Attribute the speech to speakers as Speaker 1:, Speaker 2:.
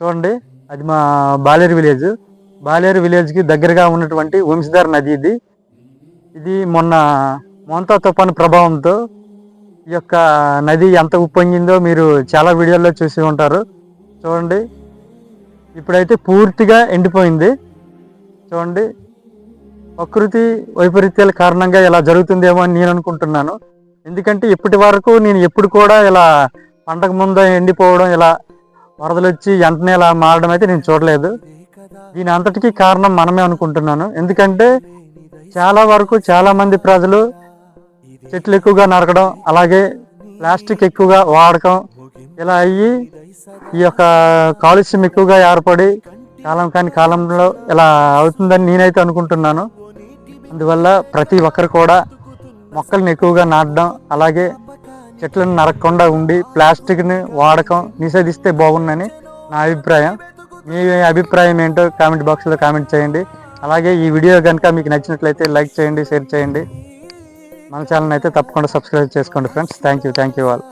Speaker 1: చూడండి అది మా బాలేరు విలేజ్. బాలేరు విలేజ్కి దగ్గరగా ఉన్నటువంటి వంశధార నది ఇది. ఇది మొన్న మోంతా తుఫాను ప్రభావంతో ఈ యొక్క నది ఎంత ఉప్పొంగిందో మీరు చాలా వీడియోల్లో చూసి ఉంటారు. చూడండి ఇప్పుడైతే పూర్తిగా ఎండిపోయింది. చూడండి ప్రకృతి వైపరీత్యాల కారణంగా ఇలా జరుగుతుందేమో అని నేను అనుకుంటున్నాను. ఎందుకంటే ఇప్పటి వరకు నేను ఎప్పుడు కూడా ఇలా పంటకు ముందు ఎండిపోవడం ఇలా వరదలు వచ్చి వెంటనే ఇలా మారడం అయితే నేను చూడలేదు. దీని అంతటికీ కారణం మనమే అనుకుంటున్నాను. ఎందుకంటే చాలా వరకు చాలా మంది ప్రజలు చెట్లు ఎక్కువగా నరకడం అలాగే ప్లాస్టిక్ ఎక్కువగా వాడకం ఇలా అయ్యి ఈ యొక్క కాలుష్యం ఎక్కువగా ఏర్పడి కాలం కాని కాలంలో ఇలా అవుతుందని నేనైతే అనుకుంటున్నాను. అందువల్ల ప్రతి ఒక్కరు కూడా మొక్కల్ని ఎక్కువగా నాటడం అలాగే చెట్లను నరకకుండా ఉండి ప్లాస్టిక్ని వాడకం నిషేధిస్తే బాగుందని నా అభిప్రాయం. మీ అభిప్రాయం ఏంటో కామెంట్ బాక్స్లో కామెంట్ చేయండి. అలాగే ఈ వీడియో కనుక మీకు నచ్చినట్లయితే లైక్ చేయండి షేర్ చేయండి. మన ఛానల్ అయితే తప్పకుండా సబ్స్క్రైబ్ చేసుకోండి friends. Thank you thank you all.